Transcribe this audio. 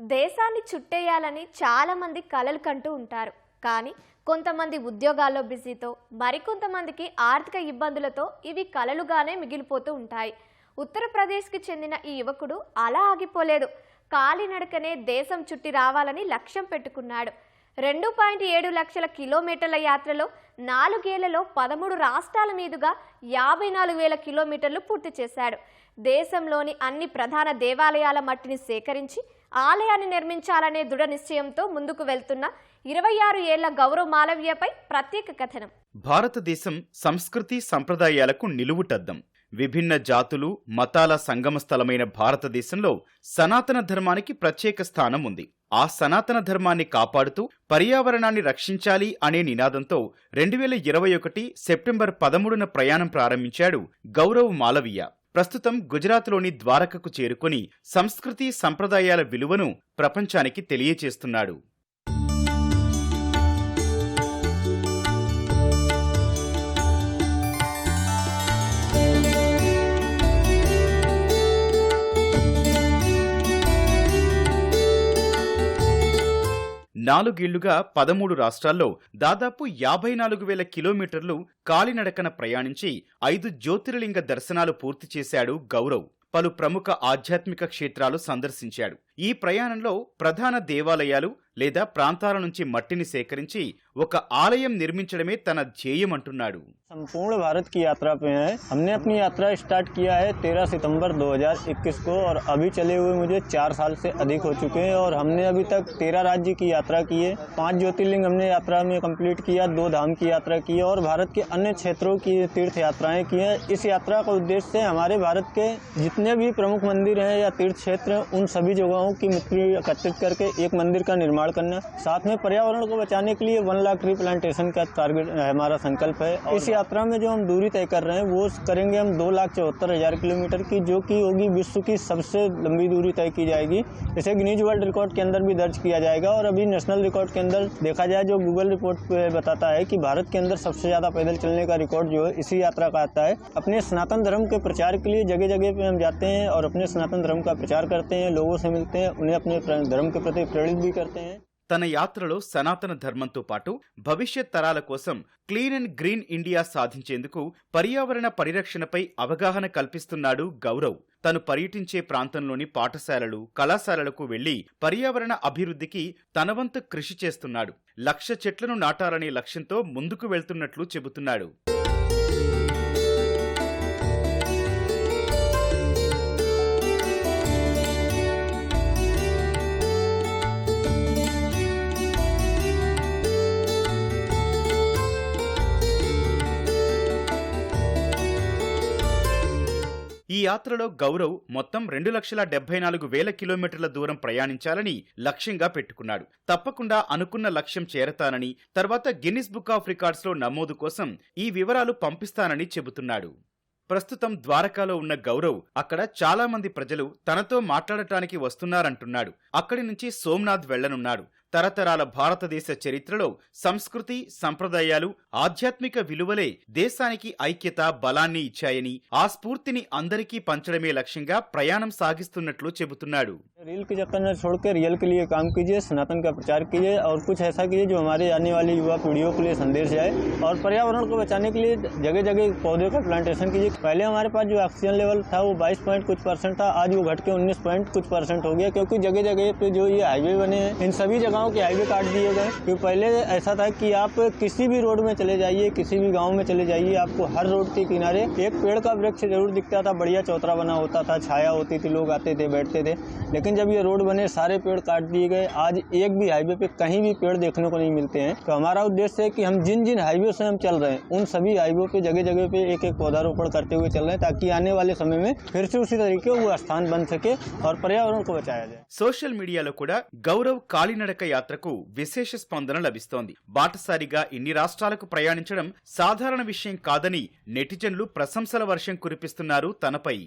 దేశాన్ని చుట్టేయాలని చాలామంది కలలు కంటూ ఉంటారు. కానీ కొంతమంది ఉద్యోగాల్లో బిజీతో మరికొంతమందికి ఆర్థిక ఇబ్బందులతో ఇవి కలలుగానే మిగిలిపోతూ ఉంటాయి. ఉత్తరప్రదేశ్కి చెందిన ఈ యువకుడు అలా ఆగిపోలేదు కాలినడకనే దేశం చుట్టి రావాలని లక్ష్యం పెట్టుకున్నాడు. రెండు పాయింట్ ఏడు లక్షల కిలోమీటర్ల యాత్రలో నాలుగేళ్ళలో పదమూడు రాష్ట్రాల మీదుగా యాభై నాలుగు వేల కిలోమీటర్లు పూర్తి చేశాడు. దేశంలోని అన్ని ప్రధాన దేవాలయాల మట్టిని సేకరించి ఆలయాన్ని నిర్మించాలనే దృఢ నిశ్చయంతో ముందుకు వెళ్తున్న ఇరవై ఆరు ఏళ్ళ గౌరవ మాలవ్యపై ప్రత్యేక కథనం. భారతదేశం సంస్కృతి సంప్రదాయాలకు నిలువుటద్దం. విభిన్న జాతులు మతాల సంగమ స్థలమైన భారతదేశంలో సనాతన ధర్మానికి ప్రత్యేక స్థానం ఉంది ఆ సనాతన ధర్మాన్ని కాపాడుతూ పర్యావరణాన్ని రక్షించాలి అనే నినాదంతో రెండు వేల ఇరవై ఒకటి సెప్టెంబర్ పదమూడున ప్రయాణం ప్రారంభించాడు గౌరవ్ మాలవీయ ప్రస్తుతం గుజరాత్లోని ద్వారకకు చేరుకుని సంస్కృతి సంప్రదాయాల విలువను ప్రపంచానికి తెలియచేస్తున్నాడు. నాలుగేళ్ళుగా పదమూడు రాష్ట్రాల్లో దాదాపు యాభై నాలుగు వేల కిలోమీటర్లు కాలినడకన ప్రయాణించి ఐదు జ్యోతిర్లింగ దర్శనాలు పూర్తి చేశాడు గౌరవ్. పలు ప్రముఖ ఆధ్యాత్మిక క్షేత్రాలు సందర్శించాడు. ఈ ప్రయాణంలో ప్రధాన దేవాలయాలు లేదా ప్రాంతాల నుంచి మట్టిని సేకరించి ఒక ఆలయం నిర్మించడమే తన ధ్యేయమంటున్నాడు संपूर्ण भारत की यात्रा पे हैं हमने अपनी यात्रा स्टार्ट किया है 13 सितंबर 2021 को और अभी चले हुए मुझे चार साल से अधिक हो चुके हैं और हमने अभी तक तेरह राज्य की यात्रा की है पांच ज्योतिर्लिंग हमने यात्रा में कंप्लीट किया दो धाम की यात्रा की है और भारत के अन्य क्षेत्रों की तीर्थ यात्राएं की हैं इस यात्रा का उद्देश्य है हमारे भारत के जितने भी प्रमुख मंदिर हैं या तीर्थ क्षेत्र हैं उन सभी जगहों की मिट्टी एकत्रित करके एक मंदिर का निर्माण करना। साथ में पर्यावरण को बचाने के लिए वन लाख ट्री प्लांटेशन का टारगेट हमारा संकल्प है। इस यात्रा में जो हम दूरी तय कर रहे हैं वो करेंगे हम दो लाख चौहत्तर हज़ार किलोमीटर की जो कि होगी विश्व की सबसे लंबी दूरी तय की जाएगी। इसे गिनीज वर्ल्ड रिकॉर्ड के अंदर भी दर्ज किया जाएगा और अभी नेशनल रिकॉर्ड के अंदर देखा जाए जो गूगल रिपोर्ट बताता है कि भारत के अंदर सबसे ज़्यादा पैदल चलने का रिकॉर्ड जो है इसी यात्रा का आता है। अपने सनातन धर्म के प्रचार के लिए जगह जगह पे हम जाते हैं और अपने सनातन धर्म का प्रचार करते हैं लोगों से मिलते हैं उन्हें अपने धर्म के प्रति प्रेरित भी करते हैं। తన యాత్రలో సనాతన ధర్మంతో పాటు భవిష్యత్ తరాల కోసం క్లీన్ అండ్ గ్రీన్ ఇండియా సాధించేందుకు పర్యావరణ పరిరక్షణపై అవగాహన కల్పిస్తున్నాడు గౌరవ్. తను పర్యటించే ప్రాంతంలోని పాఠశాలలు కళాశాలలకు వెళ్ళి పర్యావరణ అభివృద్ధికి తనవంతు కృషి చేస్తున్నాడు. లక్ష చెట్లను నాటాలనే లక్ష్యంతో ముందుకు వెళ్తున్నట్లు చెబుతున్నాడు. ఈ యాత్రలో గౌరవ్ మొత్తం రెండు లక్షల డెబ్బై నాలుగు వేల కిలోమీటర్ల దూరం ప్రయాణించాలని లక్ష్యంగా పెట్టుకున్నాడు. తప్పకుండా అనుకున్న లక్ష్యం చేరతానని తర్వాత గిన్నిస్ బుక్ ఆఫ్ రికార్డ్స్లో నమోదు కోసం ఈ వివరాలు పంపిస్తానని చెబుతున్నాడు. ప్రస్తుతం ద్వారకాలో ఉన్న గౌరవ్ అక్కడ చాలా మంది ప్రజలు తనతో మాట్లాడటానికి వస్తున్నారంటున్నాడు. అక్కడి నుంచి సోమ్నాథ్ వెళ్ళనున్నాడు. తరతరాల భారతదేశ చరిత్రలో సంస్కృతి సంప్రదాయాలు ఆధ్యాత్మిక విలువలే దేశానికి ఐక్యత బలాన్ని ఇచ్చాయని ఆ స్ఫూర్తిని అందరికీ పంచడమే లక్ష్యంగా ప్రయాణం సాగిస్తున్నట్లు చెబుతున్నాడు रील के चक्कर में छोड़ के रियल के लिए काम कीजिए सनातन का प्रचार कीजिए और कुछ ऐसा कीजिए जो हमारे आने वाली युवा पीढ़ियों के लिए संदेश जाए और पर्यावरण को बचाने के लिए जगह जगह पौधे का प्लांटेशन कीजिए पहले हमारे पास जो ऑक्सीजन लेवल था वो 22 पॉइंट कुछ परसेंट था आज वो घट के 19 पॉइंट कुछ परसेंट हो गया क्योंकि जगह जगह पे जो ये हाईवे बने हैं इन सभी जगहों गाँव के हाईवे काट दिए गए। क्योंकि पहले ऐसा था कि आप किसी भी रोड में चले जाइए, किसी भी गाँव में चले जाइए, आपको हर रोड के किनारे एक पेड़ का वृक्ष ज़रूर दिखता था, बढ़िया चौतरा बना होता था, छाया होती थी, लोग आते थे, बैठते थे। लेकिन जब ये रोड बने, सारे पेड़ काट दिए गए। आज एक भी हाईवे पे कहीं भी पेड़ देखने को नहीं मिलते हैं। तो हमारा उद्देश्य है कि हम जिन जिन हाईवे से हम चल रहे हैं, उन सभी हाईवे पे जगह जगह पे एक एक पौधारोपण करते हुए चल रहे हैं, ताकि आने वाले समय में फिर से उसी तरीके वो स्थान बन सके और पर्यावरण को बचाया जाए। सोशल मीडिया गौरव कालीनड़क యాత్రకు విశేష స్పందన లభిస్తోంది. బాటసారిగా ఇన్ని రాష్ట్రాలకు ప్రయాణించడం సాధారణ విషయం కాదని నెటిజన్లు ప్రశంసల వర్షం కురిపిస్తున్నారు తనపై.